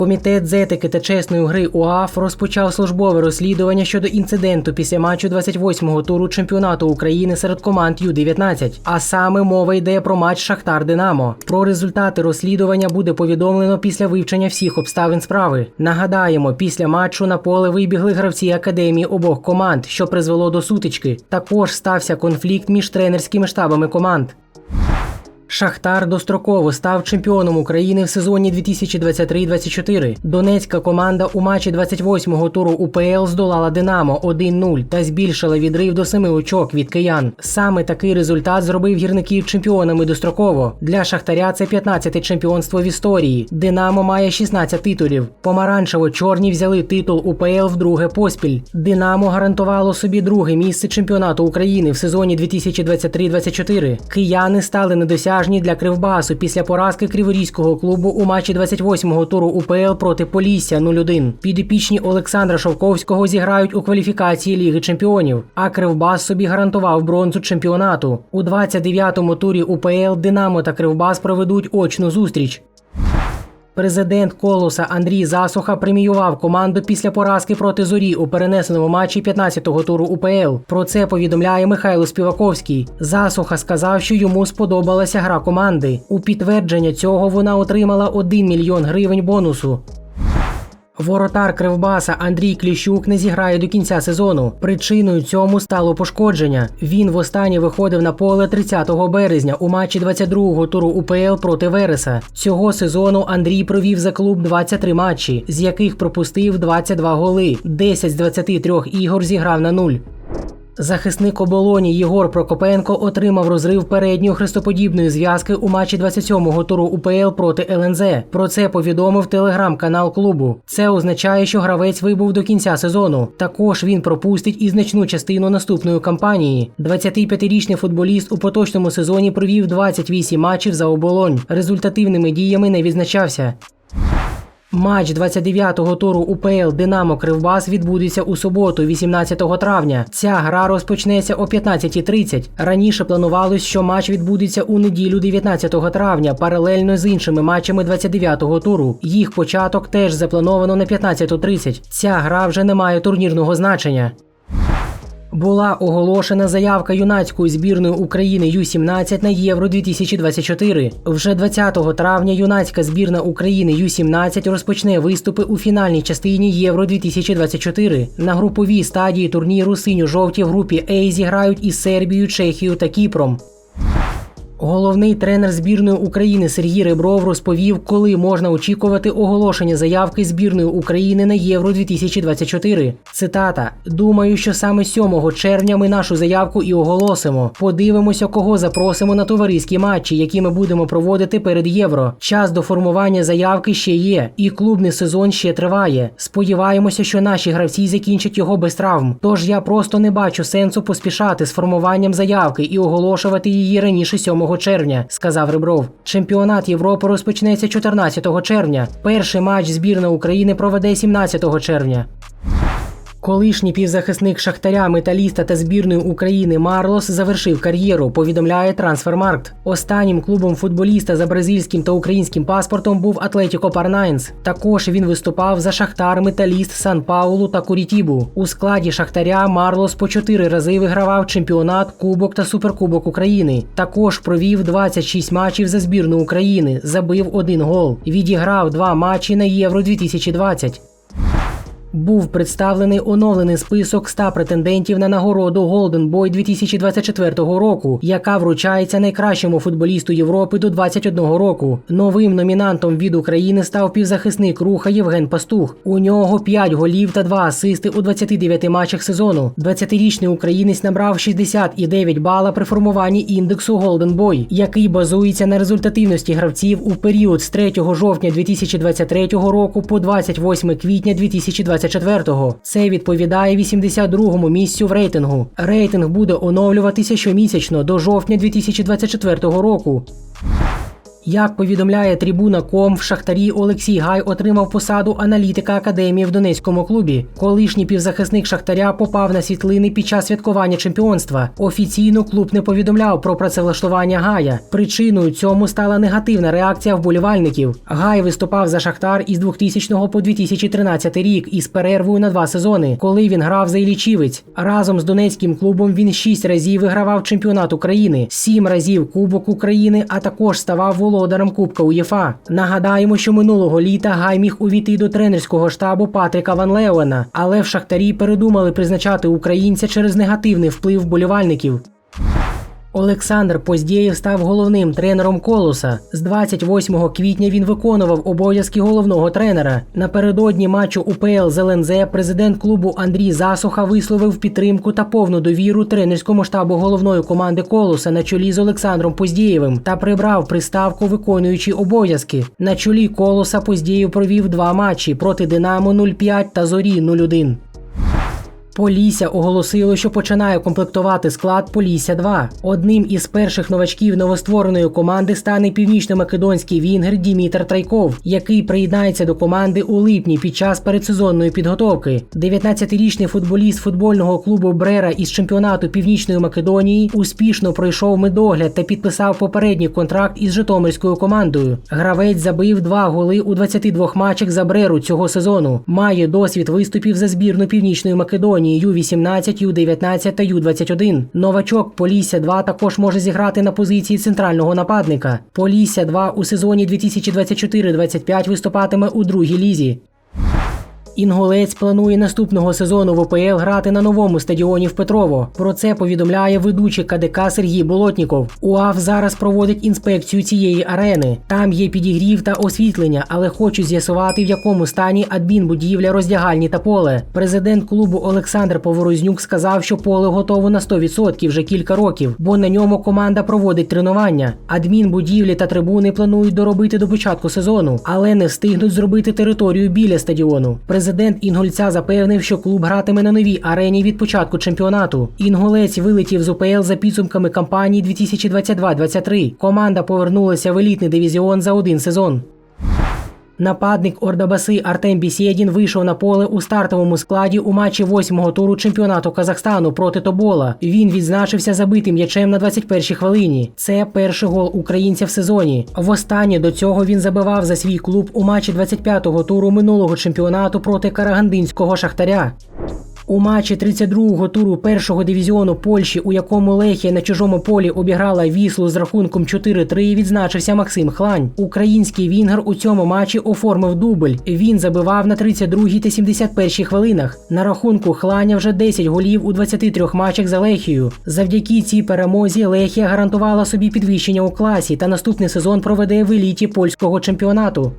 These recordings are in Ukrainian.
Комітет з етики та чесної гри УАФ розпочав службове розслідування щодо інциденту після матчу 28-го туру чемпіонату України серед команд Ю-19. А саме мова йде про матч Шахтар Динамо. Про результати розслідування буде повідомлено після вивчення всіх обставин справи. Нагадаємо, після матчу на поле вибігли гравці академії обох команд, що призвело до сутички. Також стався конфлікт між тренерськими штабами команд. Шахтар достроково став чемпіоном України в сезоні 2023-24. Донецька команда у матчі 28-го туру УПЛ здолала Динамо 1-0 та збільшила відрив до 7 очок від киян. Саме такий результат зробив гірників чемпіонами достроково. Для Шахтаря це 15-те чемпіонство в історії. Динамо має 16 титулів. Помаранчево-чорні взяли титул УПЛ вдруге поспіль. Динамо гарантувало собі друге місце чемпіонату України в сезоні 2023-24. Кияни стали недосяжні для Кривбасу після поразки криворізького клубу у матчі 28-го туру УПЛ проти Полісся 0-1. Підопічні Олександра Шовковського зіграють у кваліфікації Ліги Чемпіонів. А Кривбас собі гарантував бронзу чемпіонату. У 29-му турі УПЛ Динамо та Кривбас проведуть очну зустріч. Президент Колоса Андрій Засуха преміював команду після поразки проти зорі у перенесеному матчі 15-го туру УПЛ. Про це повідомляє Михайло Співаковський. Засуха сказав, що йому сподобалася гра команди. У підтвердження цього вона отримала 1 мільйон гривень бонусу. Воротар Кривбаса Андрій Кліщук не зіграє до кінця сезону. Причиною цьому стало пошкодження. Він востаннє виходив на поле 30 березня у матчі 22-го туру УПЛ проти Вереса. Цього сезону Андрій провів за клуб 23 матчі, з яких пропустив 22 голи. 10 з 23 ігор зіграв на нуль. Захисник оболоні Єгор Прокопенко отримав розрив передньої хрестоподібної зв'язки у матчі 27-го туру УПЛ проти ЛНЗ. Про це повідомив телеграм-канал клубу. Це означає, що гравець вибув до кінця сезону. Також він пропустить і значну частину наступної кампанії. 25-річний футболіст у поточному сезоні провів 28 матчів за оболонь. Результативними діями не відзначався. Матч 29-го туру УПЛ Динамо Кривбас відбудеться у суботу, 18 травня. Ця гра розпочнеться о 15.30. Раніше планувалось, що матч відбудеться у неділю 19 травня, паралельно з іншими матчами 29-го туру. Їх початок теж заплановано на 15.30. Ця гра вже не має турнірного значення. Була оголошена заявка юнацької збірної України Ю-17 на Євро 2024. Вже 20 травня юнацька збірна України Ю-17 розпочне виступи у фінальній частині Євро 2024. На груповій стадії турніру синьо-жовті в групі А зіграють із Сербією, Чехією та Кіпром. Головний тренер збірної України Сергій Ребров розповів, коли можна очікувати оголошення заявки збірної України на Євро 2024. Цитата: Думаю, що саме 7 червня ми нашу заявку і оголосимо. Подивимося, кого запросимо на товариські матчі, які ми будемо проводити перед євро. Час до формування заявки ще є, і клубний сезон ще триває. Сподіваємося, що наші гравці закінчать його без травм. Тож я просто не бачу сенсу поспішати з формуванням заявки і оголошувати її раніше 7 червня, сказав Ребров. Чемпіонат Європи розпочнеться 14 червня. Перший матч збірна України проведе 17 червня. Колишній півзахисник Шахтаря, металіста та збірної України Марлос завершив кар'єру. Повідомляє Трансфермаркт. Останнім клубом футболіста за бразильським та українським паспортом був Атлетіко Парнайнс. Також він виступав за Шахтар, Металіст, Сан Паулу та Курітібу. У складі Шахтаря Марлос по чотири рази вигравав чемпіонат, Кубок та Суперкубок України. Також провів 26 матчів за збірну України, забив один гол. Відіграв два матчі на Євро 2020. Був представлений оновлений список 100 претендентів на нагороду Golden Boy 2024 року, яка вручається найкращому футболісту Європи до 21 року. Новим номінантом від України став півзахисник руха Євген Пастух. У нього 5 голів та 2 асисти у 29 матчах сезону. 20-річний українець набрав 60,9 бала при формуванні індексу Golden Boy, який базується на результативності гравців у період з 3 жовтня 2023 року по 28 квітня 2024 24-го. Це відповідає 82-му місцю в рейтингу. Рейтинг буде оновлюватися щомісячно до жовтня 2024 року. Як повідомляє трибуна.ком, в Шахтарі Олексій Гай отримав посаду аналітика академії в Донецькому клубі. Колишній півзахисник Шахтаря попав на світлини під час святкування чемпіонства. Офіційно клуб не повідомляв про працевлаштування Гая. Причиною цьому стала негативна реакція вболівальників. Гай виступав за Шахтар із 2000 по 2013 рік із перервою на два сезони, коли він грав за Ілічівець. Разом з донецьким клубом він шість разів вигравав чемпіонат України, сім разів Кубок України, а також ставав володарем Кубка УЄФА. Нагадаємо, що минулого літа Гай міг увійти до тренерського штабу Патріка Ван Леуена, але в Шахтарі передумали призначати українця через негативний вплив вболівальників. Олександр Поздєєв став головним тренером Колоса. З 28 квітня він виконував обов'язки головного тренера. Напередодні матчу УПЛ з ЛНЗ президент клубу Андрій Засуха висловив підтримку та повну довіру тренерському штабу головної команди Колоса на чолі з Олександром Поздєєвим та прибрав приставку виконуючи обов'язки. На чолі Колоса Поздєєв провів два матчі проти Динамо 0-5 та Зорі 0-1. Полісся оголосило, що починає комплектувати склад Полісся 2 Одним із перших новачків новоствореної команди стане північно-македонський вінгер Дімітр Трайков, який приєднається до команди у липні під час передсезонної підготовки. 19-річний футболіст футбольного клубу Брера із чемпіонату Північної Македонії успішно пройшов медогляд та підписав попередній контракт із Житомирською командою. Гравець забив два голи у 22 матчах за Бреру цього сезону. Має досвід виступів за збірну Північної Македонії. Ю-18, Ю-19 та Ю-21. Новачок Полісся 2 також може зіграти на позиції центрального нападника. Полісся 2 у сезоні 2024-25 виступатиме у другій лізі. Інгулець планує наступного сезону в ОПЛ грати на новому стадіоні в Петрово. Про це повідомляє ведучий КДК Сергій Болотніков. УАФ зараз проводить інспекцію цієї арени. Там є підігрів та освітлення, але хочуть з'ясувати, в якому стані адмінбудівля, роздягальні та поле. Президент клубу Олександр Поворознюк сказав, що поле готово на 100% вже кілька років, бо на ньому команда проводить тренування. Адмінбудівлі та трибуни планують доробити до початку сезону, але не встигнуть зробити територію біля стадіону. Президент Інгульця запевнив, що клуб гратиме на новій арені від початку чемпіонату. Інгулець вилетів з УПЛ за підсумками кампанії 2022-23. Команда повернулася в елітний дивізіон за один сезон. Нападник Ордабаси Артем Бісєдін вийшов на поле у стартовому складі у матчі восьмого туру чемпіонату Казахстану проти Тобола. Він відзначився забитим м'ячем на 21-й хвилині. Це перший гол українця в сезоні. Востаннє до цього він забивав за свій клуб у матчі 25-го туру минулого чемпіонату проти Карагандинського шахтаря. У матчі 32-го туру першого дивізіону Польщі, у якому Лехія на чужому полі обіграла віслу з рахунком 4-3, відзначився Максим Хлань. Український вінгер у цьому матчі оформив дубль. Він забивав на 32-й та 71 хвилинах. На рахунку Хланя вже 10 голів у 23 матчах за Лехію. Завдяки цій перемозі Лехія гарантувала собі підвищення у класі та наступний сезон проведе в еліті польського чемпіонату.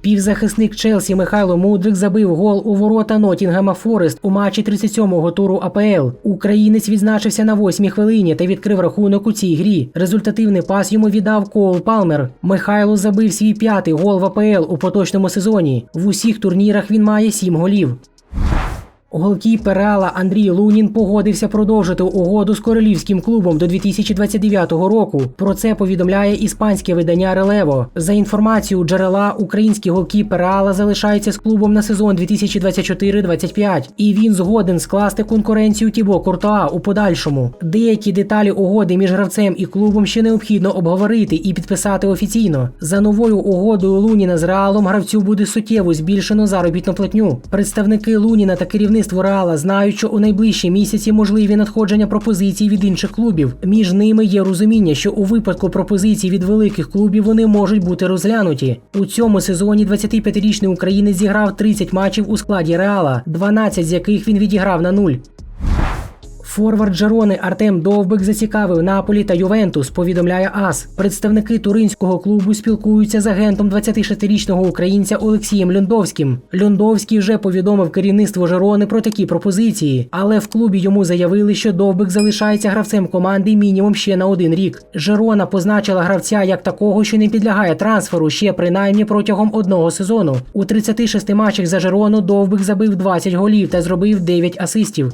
Півзахисник Челсі Михайло Мудрик забив гол у ворота Нотінгема Форест у матчі 37-го туру АПЛ. Українець відзначився на 8-й хвилині та відкрив рахунок у цій грі. Результативний пас йому віддав Коул Палмер. Михайло забив свій п'ятий гол в АПЛ у поточному сезоні. В усіх турнірах він має 7 голів. Голкіпер Реала Андрій Лунін погодився продовжити угоду з королівським клубом до 2029 року. Про це повідомляє іспанське видання Релево. За інформацією джерела, український голкіпер Реала залишається з клубом на сезон 2024-25, і він згоден скласти конкуренцію Тібо Куртоа у подальшому. Деякі деталі угоди між гравцем і клубом ще необхідно обговорити і підписати офіційно. За новою угодою Луніна з Реалом гравцю буде суттєво збільшено заробітну платню. Представники Луніна та керівництво Реала знають, що у найближчі місяці можливі надходження пропозицій від інших клубів. Між ними є розуміння, що у випадку пропозицій від великих клубів вони можуть бути розглянуті. У цьому сезоні 25-річний українець зіграв 30 матчів у складі Реала, 12 з яких він відіграв на нуль. Форвард Жерони Артем Довбик зацікавив Наполі та Ювентус, повідомляє АС. Представники туринського клубу спілкуються з агентом 26-річного українця Олексієм Льондовським. Льондовський вже повідомив керівництво Жерони про такі пропозиції, але в клубі йому заявили, що Довбик залишається гравцем команди мінімум ще на один рік. Жерона позначила гравця як такого, що не підлягає трансферу ще принаймні протягом одного сезону. У 36 матчах за Жерону Довбик забив 20 голів та зробив 9 асистів.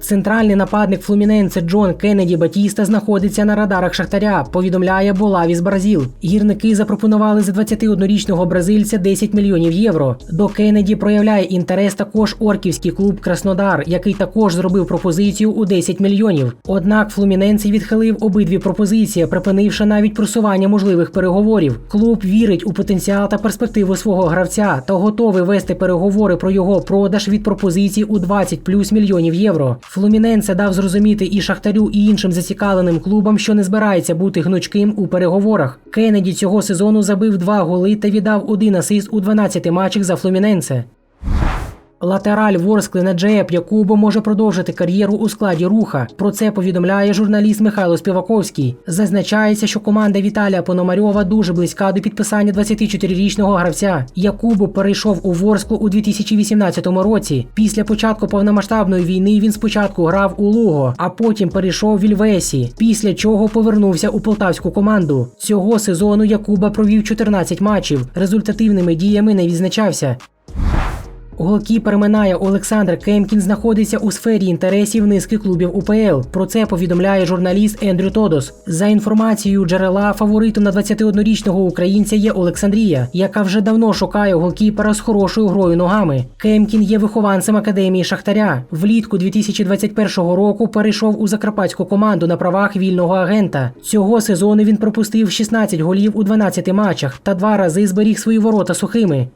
Центральний нападник Флуміненце Джон Кеннеді Батіста знаходиться на радарах Шахтаря. Повідомляє Болавіс Бразіл. Гірники запропонували за 21-річного бразильця 10 мільйонів євро. До Кеннеді проявляє інтерес також орківський клуб Краснодар, який також зробив пропозицію у 10 мільйонів. Однак Флуміненце відхилив обидві пропозиції, припинивши навіть просування можливих переговорів. Клуб вірить у потенціал та перспективу свого гравця та готовий вести переговори про його продаж від пропозицій у 20 плюс мільйонів євро. Флуміненце дав зрозуміти і Шахтарю, і іншим зацікавленим клубам, що не збирається бути гнучким у переговорах. Кеннеді цього сезону забив два голи та віддав один асист у 12 матчах за Флуміненце. Латераль Ворскли Наджеєп Якубо може продовжити кар'єру у складі руха. Про це повідомляє журналіст Михайло Співаковський. Зазначається, що команда Віталія Пономарьова дуже близька до підписання 24-річного гравця. Якубо перейшов у Ворсклу у 2018 році. Після початку повномасштабної війни він спочатку грав у Луго, а потім перейшов в Ільвесі. Після чого повернувся у полтавську команду. Цього сезону Якуба провів 14 матчів. Результативними діями не відзначався. Голкіпер Минає Олександр Кемкін знаходиться у сфері інтересів низки клубів УПЛ. Про це повідомляє журналіст Ендрю Тодос. За інформацією джерела, фаворитом на 21-річного українця є Олександрія, яка вже давно шукає голкіпера з хорошою грою ногами. Кемкін є вихованцем академії Шахтаря. Влітку 2021 року перейшов у закарпатську команду на правах вільного агента. Цього сезону він пропустив 16 голів у 12 матчах та два рази зберіг свої ворота сухими.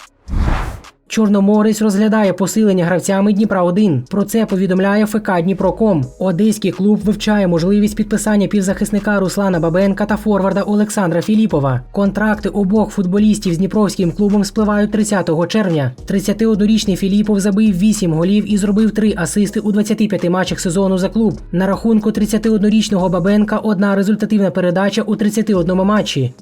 Чорноморець розглядає посилення гравцями Дніпра 1 Про це повідомляє ФК Дніпроком. Одеський клуб вивчає можливість підписання півзахисника Руслана Бабенка та форварда Олександра Філіпова. Контракти обох футболістів з Дніпровським клубом спливають 30 червня. 31-річний Філіпов забив 8 голів і зробив 3 асисти у 25 матчах сезону за клуб. На рахунку 31-річного Бабенка одна результативна передача у 31 матчі.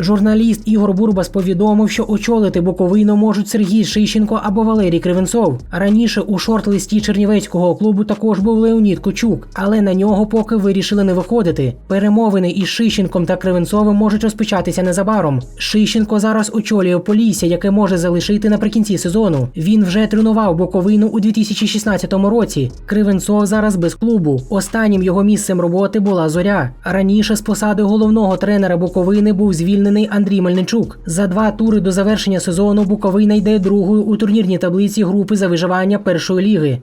Журналіст Ігор Бурбас повідомив, що очолити Буковину можуть Сергій Шищенко або Валерій Кривенцов. Раніше у шорт-листі Чернівецького клубу також був Леонід Кочук, але на нього поки вирішили не виходити. Перемовини із Шищенком та Кривенцовим можуть розпочатися незабаром. Шищенко зараз очолює Полісся, яке може залишити наприкінці сезону. Він вже тренував Буковину у 2016 році. Кривенцов зараз без клубу. Останнім його місцем роботи була зоря. Раніше з посади головного тренера Буковини був звільнений Андрій Мельничук. За два тури до завершення сезону Буковина йде другою у турнірній таблиці групи за виживання першої ліги.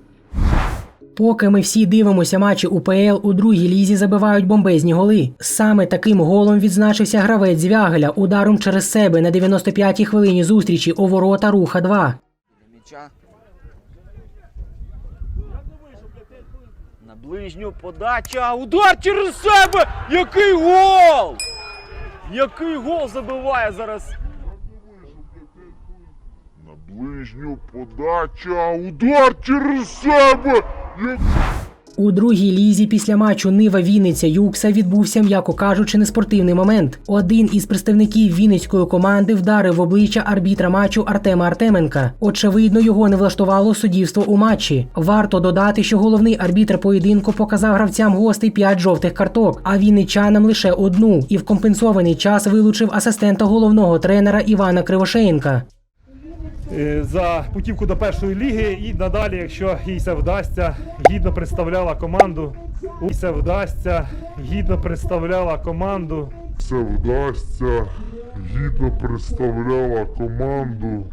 Поки ми всі дивимося матчі УПЛ, у другій лізі забивають бомбезні голи. Саме таким голом відзначився гравець Звягеля ударом через себе на 95-й хвилині зустрічі у ворота Руха 2. На ближню подача. Удар через себе! Який гол! Який гол забиває зараз. На ближню подача, удар через себе. Як У другій лізі після матчу Нива Вінниця Юкса відбувся, м'яко кажучи, неспортивний момент. Один із представників Вінницької команди вдарив в обличчя арбітра матчу Артема Артеменка. Очевидно, його не влаштувало суддівство у матчі. Варто додати, що головний арбітр поєдинку показав гравцям гостей 5 жовтих карток, а вінничанам лише одну. І в компенсований час вилучив асистента головного тренера Івана Кривошеєнка. Е, за путівку до першої ліги і надалі, якщо їй це вдасться, гідно представляла команду. Їй це вдасться, гідно представляла команду. це вдасться, гідно представляла команду.